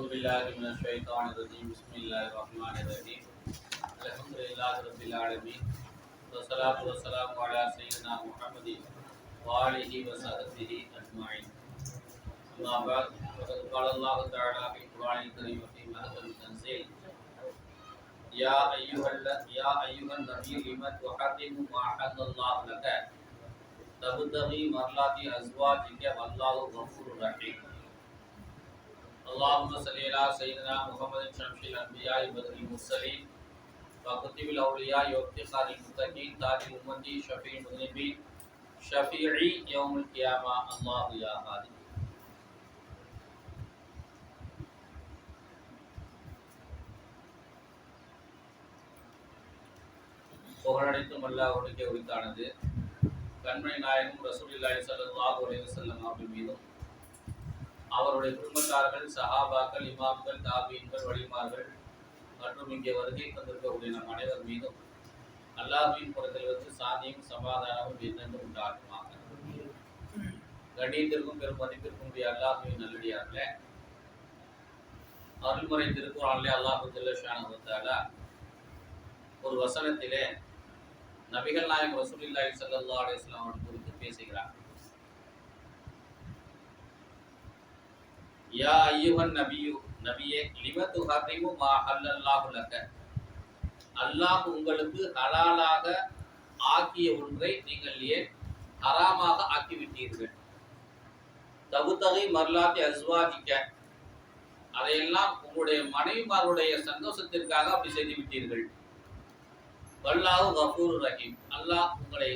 أعوذ بالله من الشيطان الرجيم بسم الله الرحمن الرحيم الحمد لله رب العالمين والصلاة والسلام على سيدنا محمد وآله وصحبه أجمعين أما بعد فقد قال الله تعالى في القرآن الكريم وفي محكم التنزيل يا أيها ال- يا أيها النبي لم تحرم ما أحل الله لك تبتغي مرضات أزواجك والله غفور رحيم اللهم صل على سيدنا محمد شمس الانبياء بدر المرسلين وكتب الاولياء وافتخار المتقين تاج امتي شفيع المذنبين شفيعي يوم القيامه الله يا هادي புகழனைத்தும் அல்லாஹ்வுடைய உரித்தானது கண்மணி நாயகம் ரசூலுல்லாஹி ஸல்லல்லாஹு அலைஹி வஸல்லம் அவர்கள் மீதும் அவருடைய குடும்பத்தார்கள் சஹாபாக்கள் இமாம்கள் தாபீன்கள் வழிமார்கள் மற்றும் இங்கே வருகை தந்திருக்கக்கூடிய நம் அனைவர் மீதும் அல்லாஹின் புறத்தில் வந்து சாந்தியும் சமாதானமும் என்னென்று உண்டாகுமாக. கண்ணியத்திற்கும் பெரும் மதிப்பிற்கும் உடைய அல்லாஹுவின் நல்லடியார்களே அருள்முறை திருக்குறானிலே அல்லாஹு ஜல்லஷான ஒரு வசனத்திலே நபிகள் நாயகம் ரசூலுல்லாஹி ஸல்லல்லாஹு அலைஹி அவர்கள் குறித்து பேசுகிறார். யா ஐயுவன் நபியு நபியே லிமத்து ஹரிமு மா அல்லல்லாஹு லக்க. அல்லாஹ் உங்களுக்கு ஹலாலாக ஆக்கிய ஒன்றை நீங்கள் ஏன் ஹராமாக ஆக்கிவிட்டீர்கள்? தகுத்தகை மர்லாத்தி அஸ்வாதிக்க அதையெல்லாம் உங்களுடைய மனைவிமாருடைய சந்தோஷத்திற்காக அப்படி செய்து விட்டீர்கள் வல்லாஹு கஃபூரு ரஹீம். அல்லாஹ் உங்களை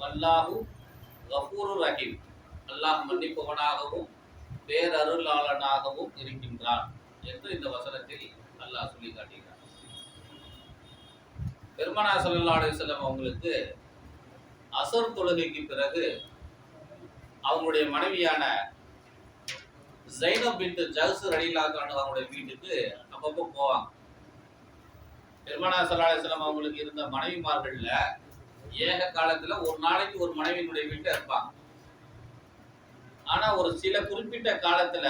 வல்லாஹு கஃபூரு ரஹீம். அல்லாஹ் மன்னிப்பவனாகவும் பேரருளாளனாகவும் இருக்கின்றான் என்று இந்த வசனத்தில் அல்லாஹ் சொல்லி காட்டுகிறார் பெருமனா சல்லா அலிசல்லம் அவங்களுக்கு அசர் தொழுகைக்கு பிறகு அவங்களுடைய மனைவியான ஜைனப் பின் ஜகசு ரடிலாக்கான அவங்களுடைய வீட்டுக்கு அப்பப்போ போவாங்க. பெருமனா சல்லா அலிஸ்லாம் அவங்களுக்கு இருந்த மனைவிமார்கள்ல ஏக காலத்துல ஒரு நாளைக்கு ஒரு மனைவியினுடைய வீட்டுல இருப்பாங்க. ஆனா ஒரு சில குறிப்பிட்ட காலத்துல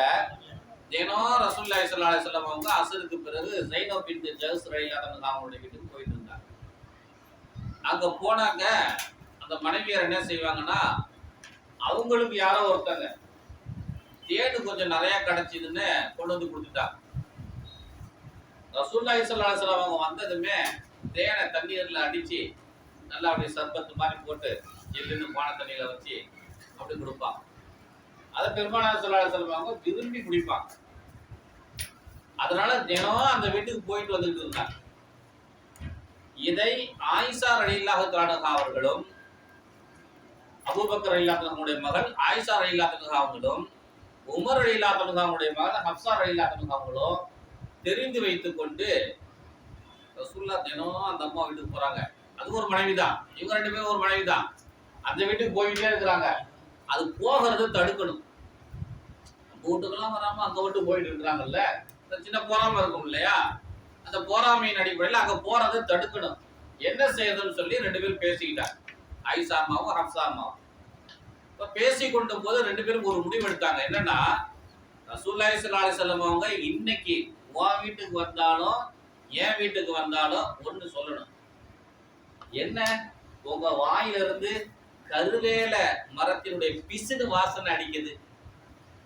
தினம் ரசூல்லாய் சல்லா அலிஸ்லாம் அவங்க அசருக்கு பிறகு ஜைனோ பின் ஜஹஸ் ரயிலாதவங்க அவங்களுடைய வீட்டுக்கு போயிட்டு இருந்தாங்க அங்க போனாங்க. அந்த மனைவியார் என்ன செய்வாங்கன்னா அவங்களுக்கு யாரோ ஒருத்தங்க தேடு கொஞ்சம் நிறைய கிடைச்சிதுன்னு கொண்டு வந்து கொடுத்துட்டாங்க. ரசூல்லாய் சல்லா அலிஸ்லாம் அவங்க வந்ததுமே தேனை தண்ணீர்ல அடிச்சு நல்லா அப்படியே சர்பத்து மாதிரி போட்டு ஜில்லுன்னு பானை தண்ணியில வச்சு அப்படி கொடுப்பாங்க. அதை பெருமானார் சொல்லாத சொல்லுவாங்க விரும்பி குடிப்பாங்க. அதனால தினம் அந்த வீட்டுக்கு போயிட்டு வந்துட்டு இருந்தாங்க. இதை ஆயிஷா ரலில்லாஹு தஆலா அவர்களும் அபுபக்கர் ரலில்லாஹு தஆலாவுடைய மகள் ஆயிஷா ரலில்லாஹு தஆலா உமர் ரலில்லாஹு தஆலா மகள் ஹப்ஸா ரலில்லாஹு தஆலா அவங்களும் தெரிந்து வைத்துக் கொண்டு ரசூல்லா தினம் அந்த அம்மா வீட்டுக்கு போறாங்க. அது ஒரு மனைவி தான் இவங்க ரெண்டு பேரும் ஒரு மனைவி தான் அந்த வீட்டுக்கு போயிட்டே இருக்கிறாங்க. அது போகிறத தடுக்கணும். நம்ம வீட்டுக்கெல்லாம் வராம அங்க விட்டு போயிட்டு இருக்கிறாங்கல்ல? இந்த சின்ன பொறாம இருக்கும் இல்லையா? அந்த பொறாமையின் அடிப்படையில் அங்க போறதை தடுக்கணும். என்ன செய்யறதுன்னு சொல்லி ரெண்டு பேரும் பேசிக்கிட்டாங்க. ஐசா அம்மாவும் ஹப்சா அம்மாவும். இப்ப பேசி கொண்ட போது ரெண்டு பேரும் ஒரு முடிவு எடுத்தாங்க. என்னன்னா ரசூல்லாய் சல்லா செல்லம் அவங்க இன்னைக்கு உன் வீட்டுக்கு வந்தாலும் என் வீட்டுக்கு வந்தாலும் ஒண்ணு சொல்லணும். என்ன? உங்க வாயில இருந்து கருவேல மரத்தினுடைய பிசுடு வாசனை அடிக்குது.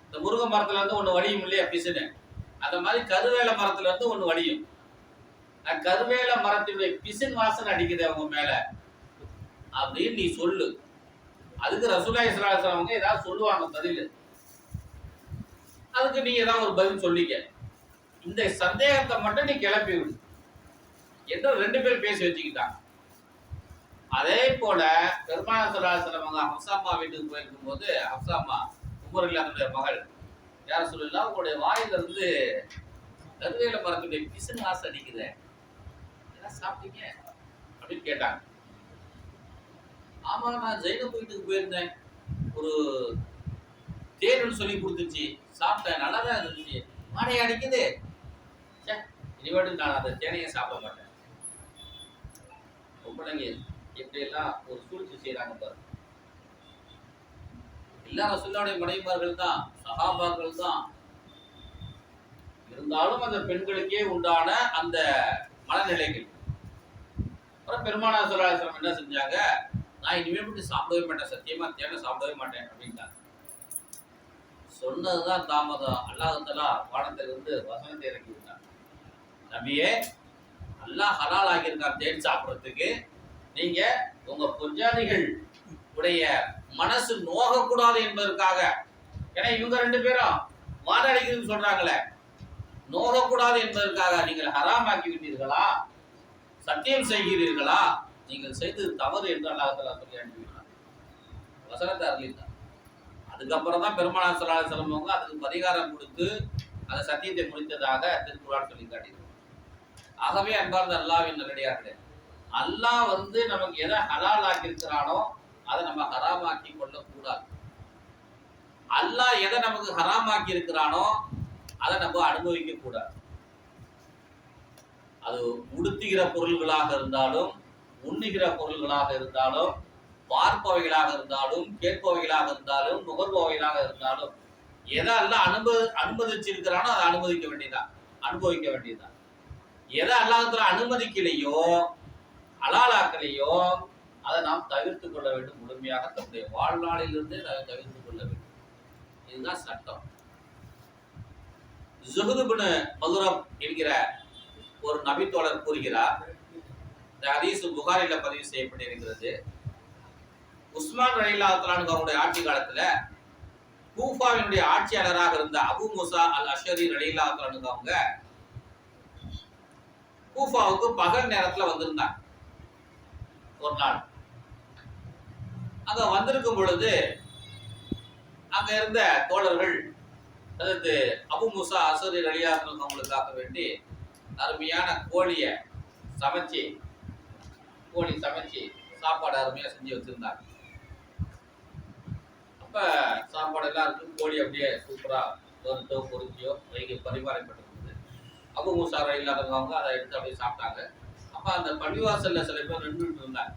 இந்த முருக மரத்துல இருந்து ஒண்ணு வழியும் இல்லையா பிசுடு அந்த மாதிரி கருவேல மரத்துல இருந்து ஒண்ணு வழியும். கருவேல மரத்தினுடைய பிசின் வாசனை அடிக்குது அவங்க மேல. அப்படின்னு நீ சொல்லு. அதுக்கு ரசூலாய் சலாஹம் அவங்க ஏதாவது சொல்லுவாங்க பதில். அதுக்கு நீ ஏதாவது ஒரு பதில் சொல்லிக்க. இந்த சந்தேகத்தை மட்டும் நீ கிளப்பி விடு. என்று ரெண்டு பேரும் பேசி வச்சுக்கிட்டாங்க. அதே போல பெருமான சலாஹம் அவங்க ஹப்சாமா வீட்டுக்கு போயிருக்கும் போது ஹப்சாமா உமரில் அதனுடைய மகள் யார் சொல்லலாம் உங்களுடைய வாயில இருந்து கருவேல மரத்துடைய பிசுன் வாசம் அடிக்குது. என்ன சாப்பிட்டீங்க? அப்படின்னு கேட்டாங்க. ஆமா நான் ஜெயினப் வீட்டுக்கு போயிருந்தேன். ஒரு தேர்வு சொல்லி கொடுத்துச்சு. சாப்பிட்டேன். நல்லா தான் இருந்துச்சு. மாடையை அடிக்குது. ச்சே, இனிமேட்டு நான் அந்த தேனையை சாப்பிட மாட்டேன். பொம்பளைங்க எப்படியெல்லாம் ஒரு சூழ்ச்சி செய்யறாங்க பாரு எல்லா ரசுல்லாவுடைய மனைவிமார்கள் தான் சகாபாக்கள் தான் இருந்தாலும் அந்த பெண்களுக்கே உண்டான அந்த மனநிலைகள். அப்புறம் பெருமானா சுராசனம் என்ன செஞ்சாங்க? நான் இனிமே மட்டும் சாப்பிடவே மாட்டேன் சத்தியமா தேவை சாப்பிடவே மாட்டேன் அப்படின்ட்டாங்க. சொன்னதுதான் தாமதம். அல்லாஹலா வானத்திலிருந்து வசனத்தை இறக்கி விட்டாங்க நபியே அல்லாஹ் ஹலால் ஆகியிருக்கார் தேன் சாப்பிட்றதுக்கு. நீங்க உங்க பொஞ்சாதிகள் உடைய மனசு நோகக்கூடாது என்பதற்காக. ஏன்னா இவங்க ரெண்டு பேரும் வாடடிக்கிறதுன்னு சொல்றாங்களே. நோகக்கூடாது என்பதற்காக நீங்கள் ஹராமாக்கி விட்டீர்களா? சத்தியம் செய்கிறீர்களா? நீங்கள் செய்தது தவறு என்று அல்லாஹலா சொல்லி அனுப்பிவிட்டார் வசனத்தை அருளித்தார் அதுக்கப்புறம் தான் பெருமாள் சலாஹ் செல்வங்க அதுக்கு பரிகாரம் கொடுத்து அந்த சத்தியத்தை முடித்ததாக திருக்குறான் சொல்லி காட்டியிருக்கிறார் ஆகவே அன்பார்ந்த அல்லாவின் நல்லடியார்களே அல்லாஹ் வந்து நமக்கு எதை ஹலால் ஆக்கியிருக்கிறானோ அதை நம்ம ஹராமாக்கி கொள்ளக்கூடாது. அல்லாஹ் எதை நமக்கு ஹராமாக்கி இருக்கிறானோ அதை நம்ம அனுபவிக்க கூடாது அது உடுத்துகிற பொருள்களாக இருந்தாலும் உண்ணுகிற பொருள்களாக இருந்தாலும் பார்ப்பவைகளாக இருந்தாலும் கேட்பவைகளாக இருந்தாலும் நுகர்பவைகளாக இருந்தாலும் எதெல்லாம் அனுப அனுமதிச்சிருக்கிறானோ அதை அனுமதிக்க வேண்டியதான் அனுபவிக்க வேண்டியதுதான். எதை அல்லாஹத்துல அனுமதிக்கலையோ அலாலாக்கலையோ அதை நாம் தவிர்த்து கொள்ள வேண்டும் முழுமையாக. தன்னுடைய வாழ்நாளிலிருந்தே அதை தவிர்த்து கொள்ள வேண்டும். இதுதான் சட்டம். ஜுகுதுபின் மதுரம் என்கிற ஒரு நபித்தோழர் கூறுகிறார். இந்த ஹதீஸ் புகாரில பதிவு செய்யப்பட்டிருக்கிறது. உஸ்மான் ரயில்லா அவருடைய ஆட்சி காலத்துல கூஃபாவினுடைய ஆட்சியாளராக இருந்த அபு முசா அல் அஷரி ரலில்லா அவங்க கூஃபாவுக்கு பகல் நேரத்துல வந்திருந்தாங்க. ஒரு நாள் அங்க வந்திருக்கும் பொழுது அங்க இருந்த தோழர்கள் அதாவது அபு முசா அசரி ரலியாக்கள் அவங்களுக்காக வேண்டி அருமையான கோழியை சமைச்சு கோழி சமைச்சு சாப்பாடு அருமையா செஞ்சு வச்சிருந்தாங்க. அப்ப சாப்பாடு எல்லாம் இருக்கு கோழி அப்படியே சூப்பரா வறுத்தோ பொறிச்சியோ பரிமாறப்பட்டிருந்தது. அபு முசா ரயில்லாதவங்க அதை எடுத்து அப்படியே சாப்பிட்டாங்க. அப்ப அந்த பள்ளிவாசல்ல சில பேர் நின்றுட்டு இருந்தாங்க.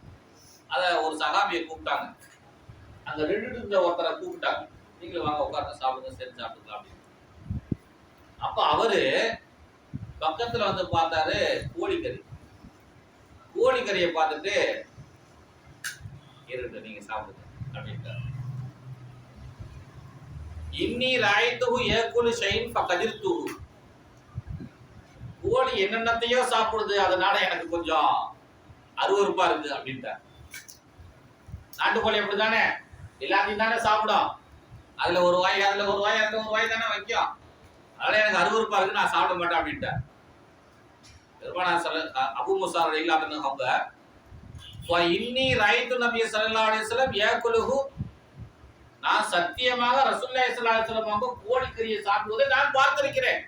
அத ஒரு சகாமியை கூப்பிட்டாங்க. அங்க நின்றுட்டு இருந்த ஒருத்தரை கூப்பிட்டாங்க. நீங்களும் வாங்க உட்கார்ந்து சாப்பிடுங்க சேர்ந்து சாப்பிட்டுக்கலாம் அப்படின்னு. அப்ப அவரு பக்கத்துல வந்து பார்த்தாரு கோழிக்கறி. கோழிக்கறியை பார்த்துட்டு இருக்கு நீங்க சாப்பிடுங்க அப்படின்ட்டாரு. இன்னி ராய்த்துஹு ஏக்குலு ஷைன் ஃபகதிர்துஹு. கோழி என்னென்னத்தையோ சாப்பிடுது அதனால எனக்கு கொஞ்சம் அருவருப்பா இருக்கு அப்படின்ட்டார். நாட்டுக்கோழி அப்படிதானே எல்லாத்தையும் தானே சாப்பிடும். அதுல ஒரு வாய் அதுல ஒரு வாய் அதுல ஒரு வாய் தானே வைக்கும். அதனால எனக்கு அருவருப்பா இருக்கு நான் சாப்பிட மாட்டேன் அப்படின்ட்டார். பெருமானா சல அபு முசார் இல்லாத அவங்க இன்னி ரைத்து நபிய சல்லா அலிஸ்லம் ஏக்குலுஹு நான் சத்தியமாக ரசூல்லா இஸ்லாம் அவங்க கோழிக்கறியை சாப்பிடுவதை நான் பார்த்திருக்கிறேன்.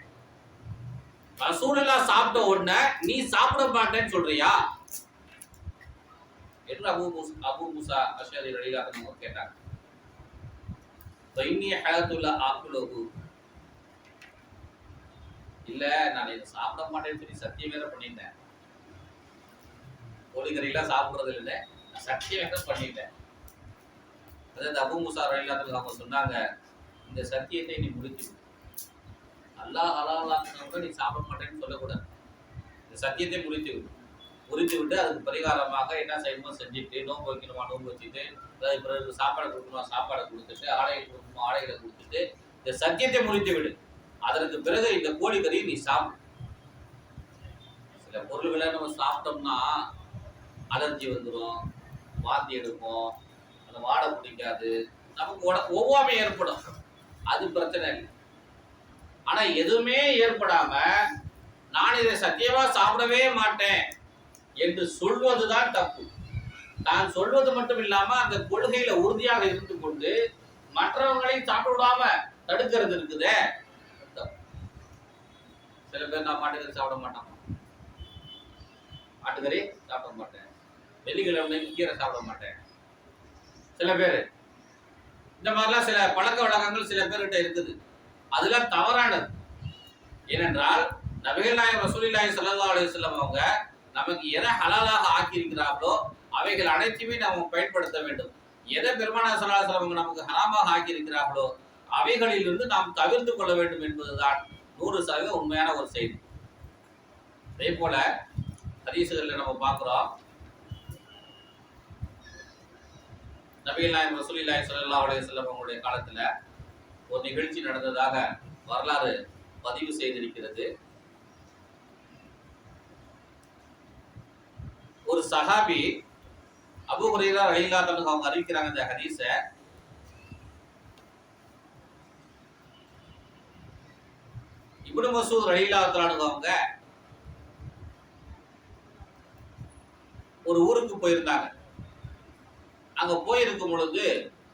ரசூலுல்லா சாப்பிட்ட உடனே நீ சாப்பிட மாட்டேன்னு சொல்றியா? என்று அபு முஸ் அபு முசா அஷரி ரலிலாக கேட்டாங்க. இன்னி ஹயத்துல்லா ஆக்குலோகு இல்ல நான் இதை சாப்பிட மாட்டேன்னு சொல்லி சத்தியம் வேற பண்ணிட்டேன். கோழிக்கறியெல்லாம் சாப்பிடுறது இல்லை நான் சத்தியம் வேற பண்ணிட்டேன். அதாவது அபு முசா ரயிலாத்துக்கு அவங்க சொன்னாங்க இந்த சத்தியத்தை நீ முடிச்சு விடு அல்லாஹ் ஹலாலாக்குனவங்க நீ சாப்பிட மாட்டேன்னு சொல்லக்கூடாது. இந்த சத்தியத்தை முடித்து விடும் முறித்து விட்டு அதுக்கு பரிகாரமாக என்ன செய்யணுமோ செஞ்சுட்டு நோன்பு வைக்கணுமா நோன்பு வச்சுட்டு அதாவது பிறகு சாப்பாடு கொடுக்கணுமா சாப்பாடை கொடுத்துட்டு ஆடைகள் கொடுக்கணுமா ஆடைகளை கொடுத்துட்டு இந்த சத்தியத்தை முடித்து விடு. அதற்கு பிறகு இந்த கோழிக்கறியை நீ சாப்பிடு. சில பொருள்களை நம்ம சாப்பிட்டோம்னா அலர்ஜி வந்துடும் வாந்தி எடுக்கும் அந்த வாடை பிடிக்காது. நமக்கு உட ஒவ்வாமை ஏற்படும். அது பிரச்சனை இல்லை. ஆனா எதுவுமே ஏற்படாம நான் இதை சத்தியமா சாப்பிடவே மாட்டேன் என்று சொல்வதுதான் தப்பு. நான் சொல்வது மட்டும் இல்லாம அந்த கொள்கையில உறுதியாக இருந்து கொண்டு மற்றவங்களையும் சாப்பிட விடாம தடுக்கிறது இருக்குதே. சில பேர் நான் மாட்டுக்கறி சாப்பிட மாட்டான். மாட்டுக்கறி சாப்பிட மாட்டேன். வெள்ளிக்கிழமை கீரை சாப்பிட மாட்டேன். சில பேர். இந்த மாதிரிலாம் சில பழக்க வழக்கங்கள் சில பேர்கிட்ட இருக்குது. அதெல்லாம் தவறானது. ஏனென்றால் நபிகள் நாயகம் ரசூலில்லாஹி ஸல்லல்லாஹு அலுவலம் அவங்க நமக்கு எதை ஹலாலாக ஆக்கி இருக்கிறார்களோ அவைகள் அனைத்தையுமே நாம் பயன்படுத்த வேண்டும். எதை பெருமானா ஸல்லல்லாஹு அலைஹி நமக்கு ஹராமாக ஆக்கியிருக்கிறார்களோ அவைகளிலிருந்து நாம் தவிர்த்து கொள்ள வேண்டும் என்பதுதான் நூறு சதவீதம் உண்மையான ஒரு செய்தி. அதே போல ஹதீசுகளில் நம்ம பார்க்குறோம். நபிகள் நாயம் ரசூலில்லாஹி ஸல்லல்லாஹு அலுவலம் அவங்களுடைய காலத்தில் ஒரு நிகழ்ச்சி நடந்ததாக வரலாறு பதிவு செய்திருக்கிறது. ஒரு சஹாபி அபு ஹுரைரா ரலியல்லாஹு அவங்க அறிவிக்கிறாங்க இந்த ஹதீஸ. இப்னு மசூத் ரலியல்லாஹு அவங்க ஒரு ஊருக்கு போயிருந்தாங்க. அங்க போயிருக்கும் பொழுது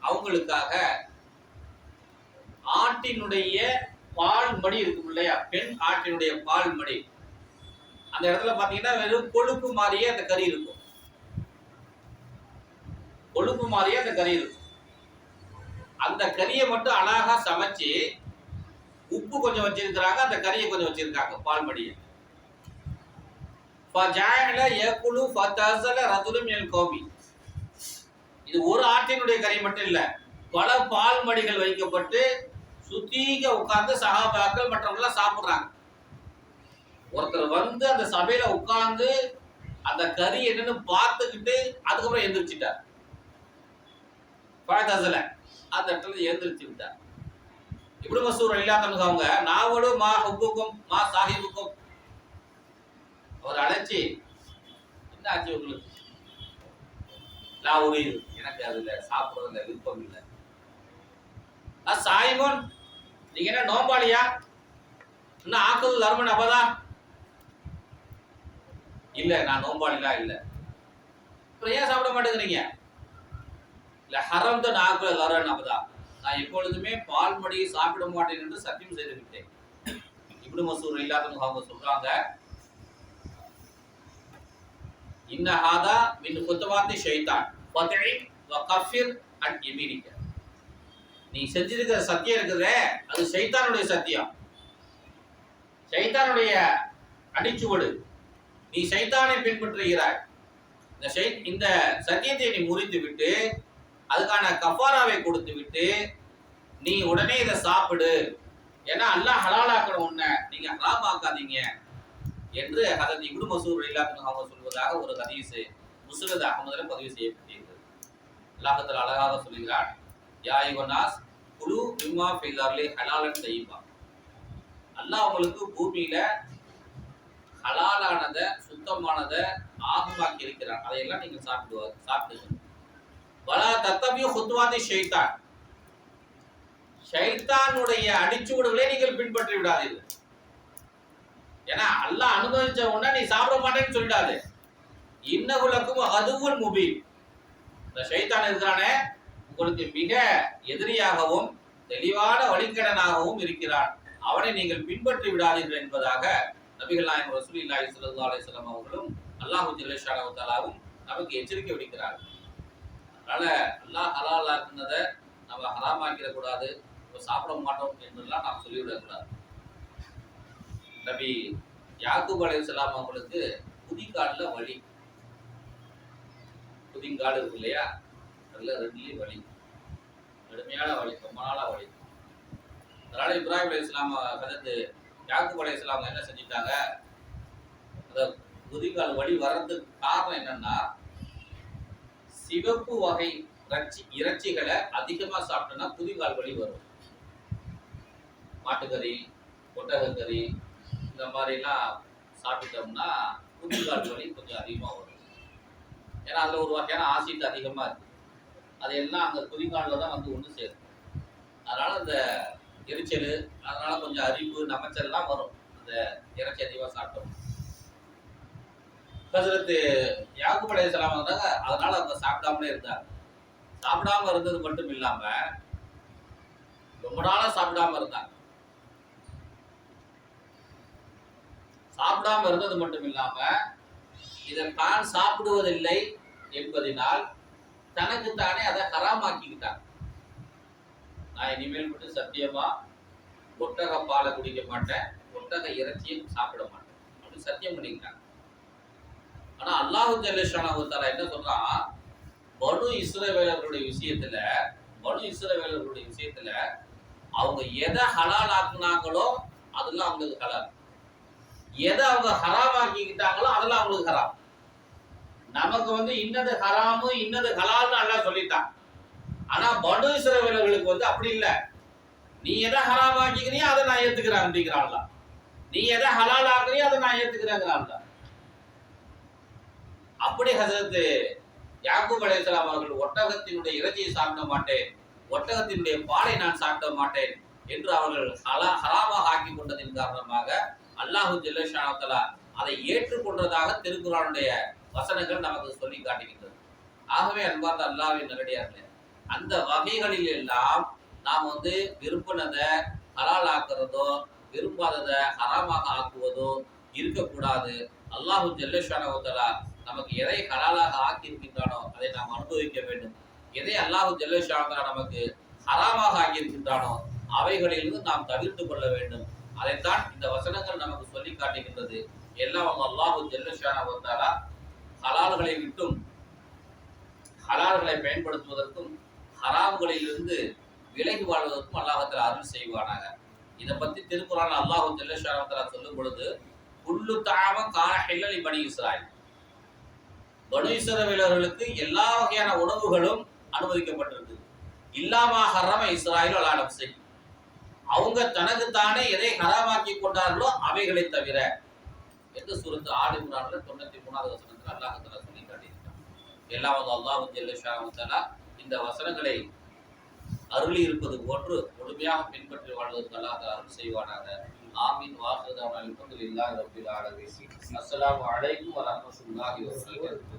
அவங்களுக்காக ஆட்டினுடைய பால் மடி இருக்கும் இல்லையா? பெண் ஆட்டினுடைய பால் மடி அந்த இடத்துல பாத்தீங்கன்னா வெறும் கொழுப்பு மாதிரியே அந்த கறி இருக்கும். கொழுப்பு மாதிரியே அந்த கறி இருக்கும். அந்த கறியை மட்டும் அழகா சமைச்சு உப்பு கொஞ்சம் வச்சிருக்கிறாங்க அந்த கறியை கொஞ்சம் வச்சிருக்காங்க பால் மடியை ஃபஜாயல யகுலு ஃபதஸல இது ஒரு ஆட்டினுடைய கறி மட்டும் இல்ல பல பால் மடிகள் வைக்கப்பட்டு சுத்தீக உட்கார்ந்து சகாபாக்கள் மற்றவங்களாம் சாப்பிடுறாங்க. ஒருத்தர் வந்து அந்த சபையில உட்கார்ந்து அந்த கறி என்னன்னு பார்த்துக்கிட்டு அதுக்கப்புறம் எந்திரிச்சிட்டார். ஃபதஸல அந்த இடத்துல எந்திரிச்சு விட்டார். இப்படி மசூர் இல்லாதவங்க அவங்க நாவோடு மா ஹுக்குக்கும் மா சாஹிபுக்கும். அவர் அழைச்சி என்ன ஆச்சு உங்களுக்கு? நான் உரியது. எனக்கு அதுல சாப்பிடுறதுல விருப்பம் இல்லை. ஆ சாய்மோன் நீங்க என்ன நோம்பாளியா? இன்னும் ஆக்குது தர்மன் அப்பதா? இல்ல நான் நோம்பாளிலாம் இல்ல. அப்புறம் ஏன் சாப்பிட மாட்டேங்கிறீங்க? இல்ல ஹரம் தான் ஆக்குல தரன் அப்பதா. நான் எப்பொழுதுமே பால் மடியை சாப்பிட மாட்டேன் என்று சத்தியம் செய்து விட்டேன். இப்படி மசூர் இல்லாத அவங்க சொல்றாங்க. இன்ன ஹாதா மின் குத்தவாத்தி ஷைத்தான். ஃபத்இ வ கஃபிர் அன் யமீனிக நீ செஞ்சிருக்கிற சத்தியம் இருக்குதே அது சைத்தானுடைய சத்தியம். சைத்தானுடைய அடிச்சுவடு. நீ சைத்தானை பின்பற்றுகிறாய். இந்த சை இந்த சத்தியத்தை நீ முறித்து விட்டு அதுக்கான கஃபாராவை கொடுத்து விட்டு நீ உடனே இதை சாப்பிடு. ஏன்னா அல்லாஹ் ஹலாலாக்கணும் உன்னை நீங்க ஹலாம் ஆக்காதீங்க என்று அதன் இப்னு மசூர் இல்லாமல் அவங்க சொல்வதாக ஒரு ஹதீஸ் முஸ்னத் அகமதுல பதிவு செய்யப்பட்டிருக்கிறது. அல்லாஹத்தில் அழகாக சொல்கிறான் யா யுவனாஸ் குழு மிம்மா ஃபில்லார்லே ஹலாலன் தையிபா அல்லாஹ் உங்களுக்கு பூமியில ஹலாலானத சுத்தமானத ஆகமாக்கி இருக்கிறார் அதையெல்லாம் நீங்க சாப்பிடுவார் சாப்பிடுங்க. வலா தத்தபியு ஹுத்வாதி ஷைத்தான். ஷைத்தானுடைய அடிச்சுவடுகளை நீங்கள் பின்பற்றி விடாதீர்கள். ஏன்னா அல்லாஹ் அனுபவிச்ச உடனே நீ சாப்பிட மாட்டேன்னு சொல்லிடாது. இன்னகுலக்கும் அதுவும் முபீன். இந்த ஷைத்தான் இருக்கிறானே உங்களுக்கு மிக எதிரியாகவும் தெளிவான வழிக்கடனாகவும் இருக்கிறான். அவனை நீங்கள் பின்பற்றி விடாதீர்கள் என்பதாக நபிகள் நாயகம் ரசூலில்லாஹி ஸல்லல்லாஹு அலைஹி வஸல்லம் அவர்களும் அல்லாஹ் ஜல்லஷானஹு நமக்கு எச்சரிக்கை விடுக்கிறார் அதனால அல்லாஹ் ஹலாலா இருந்ததை நம்ம ஹலாமாக்கிடக்கூடாது நம்ம சாப்பிட மாட்டோம் என்பதெல்லாம் நாம் சொல்லிவிடக்கூடாது நபி யாக்கூப் அலைஹிஸ்ஸலாம் அவங்களுக்கு புதிங்காலில் வழி. புதிங்காடு இருக்கு இல்லையா? அதில் ரெண்டுலேயும் வலி கடுமையான வலி ரொம்ப நாளா வலி அதனால் இப்ராஹிம் அலி இஸ்லாம் கதத்து யாக்கூப் அலி இஸ்லாம் என்ன செஞ்சிட்டாங்க? அந்த குதிகால் வலி வர்றதுக்கு காரணம் என்னன்னா சிவப்பு வகை இறைச்சி இறைச்சிகளை அதிகமாக சாப்பிட்டோம்னா குதிகால் வலி வரும். மாட்டுக்கறி ஒட்டகக்கறி இந்த மாதிரிலாம் சாப்பிட்டோம்னா குதிகால் வலி கொஞ்சம் அதிகமாக வரும். ஏன்னா அதில் ஒரு வகையான ஆசிட் அதிகமாக இருக்கு. அதையெல்லாம் அங்கே குதிங்காலில் தான் வந்து ஒன்று சேரும். அதனால அந்த எரிச்சல் அதனால கொஞ்சம் அரிப்பு நமைச்சல்லாம் வரும். அந்த இறைச்சி அதிகமாக சாப்பிட்டோம் ஹசரத்து யாக்குப் அலைஹிஸ்ஸலாம் வந்தாங்க அதனால அவங்க சாப்பிடாமலே இருந்தாங்க. சாப்பிடாம இருந்தது மட்டும் இல்லாம ரொம்ப நாளா சாப்பிடாம இருந்தாங்க. சாப்பிடாம இருந்தது மட்டும் இல்லாம இதை தான் சாப்பிடுவதில்லை என்பதினால் தனக்கு தானே அதை ஹராமாக்கிக்கிட்டாங்க. நான் இனிமேல் மட்டும் சத்தியமா ஒட்டக பாலை குடிக்க மாட்டேன் ஒட்டக இறைச்சியும் சாப்பிட மாட்டேன். அப்படின்னு சத்தியம் பண்ணிக்கிட்டாங்க. ஆனா அல்லாஹு ஜல்லேஷானா என்ன சொல்றான் பனு இஸ்ரவேலர்களுடைய விஷயத்துல பனு இஸ்ரவேலர்களுடைய விஷயத்துல அவங்க எதை ஹலால் ஆக்குனாங்களோ அதெல்லாம் அவங்களுக்கு ஹலால். எதை அவங்க ஹராமாக்கிக்கிட்டாங்களோ அதெல்லாம் அவங்களுக்கு ஹராம். நமக்கு வந்து இன்னது ஹராமு இன்னது ஹலால்னு அல்லாஹ் சொல்லிட்டான். ஆனா பனு இஸ்ரவேலர்களுக்கு வந்து அப்படி இல்லை. நீ எதை ஹராம் ஆக்கிக்கிறியோ அதை நான் ஏத்துக்கிறேன் அப்படிங்கிறான்ல நீ எதை ஹலால் ஆக்குறியோ அதை நான் ஏத்துக்கிறேங்கிறான்ல அப்படி ஹசரத் யாக்கூப் அலைஹிஸ்ஸலாம் அவர்கள் ஒட்டகத்தினுடைய இறைச்சியை சாப்பிட மாட்டேன் ஒட்டகத்தினுடைய பாலை நான் சாப்பிட மாட்டேன் என்று அவர்கள் ஹலா ஹராமாக ஆக்கி கொண்டதின் காரணமாக அல்லாஹு ஜெல்லஷானத்தலா அதை ஏற்றுக்கொண்டதாக திருக்குறானுடைய வசனங்கள் நமக்கு சொல்லி காட்டுகின்றது. ஆகவே அன்பார்ந்த அல்லாவின் நேரடியார்களே அந்த வகைகளில் எல்லாம் நாம் வந்து விரும்பினதை ஹலால் ஆக்குறதோ விரும்பாததை ஹராமாக ஆக்குவதோ இருக்கக்கூடாது. அல்லாஹு ஜெல்லஷானவத்தலா நமக்கு எதை ஹலாலாக ஆக்கி இருக்கின்றானோ அதை நாம் அனுபவிக்க வேண்டும். எதை அல்லாஹு ஜெல்லஷானத்தலா நமக்கு ஹராமாக ஆக்கி இருக்கின்றானோ அவைகளிலிருந்து நாம் தவிர்த்து கொள்ள வேண்டும். அதைத்தான் இந்த வசனங்கள் நமக்கு சொல்லி காட்டுகின்றது. எல்லாம் அவங்க அல்லாஹு ஜெல்லஷானவத்தாலா ஹலால்களை விட்டும் ஹலால்களை பயன்படுத்துவதற்கும் ஹராம்களிலிருந்து விலகி வாழ்வதற்கும் அல்லாஹத்தில் அருள் செய்வானாக. இதை பத்தி திருக்குறான் அல்லாஹு ஜெல்லஷானவத்தாலா சொல்லும் பொழுது புல்லு தாம காண ஹெல்லலி பனி இஸ்ராயல் பனு இஸ்ரவேலர்களுக்கு எல்லா வகையான உணவுகளும் அனுமதிக்கப்பட்டிருக்கு. இல்லாம ஹரம இஸ்ராயல் அலா நப்சை அவங்க தனக்குத்தானே எதை ஹராமாக்கி கொண்டார்களோ அவைகளை தவிர எந்த சூரத்து? ஆடி முறான்ல தொண்ணூற்றி மூணாவது வசனத்தில் அல்லாஹத்தில் சொல்லி காட்டியிருக்கான். எல்லாவது அல்லாஹு ஜெல்லஷாவத்தாலா இந்த வசனங்களை அருளி இருப்பது போன்று முழுமையாக பின்பற்றி வாழ்வதற்கு அல்லாஹ் அருள் செய்வானாக. ஆமீன். வாசுதாம் இல்லாத ரப்பில் ஆலமீன். அஸ்ஸலாமு அலைக்கும் வரஹ்மத்துல்லாஹி வபரகாத்துஹு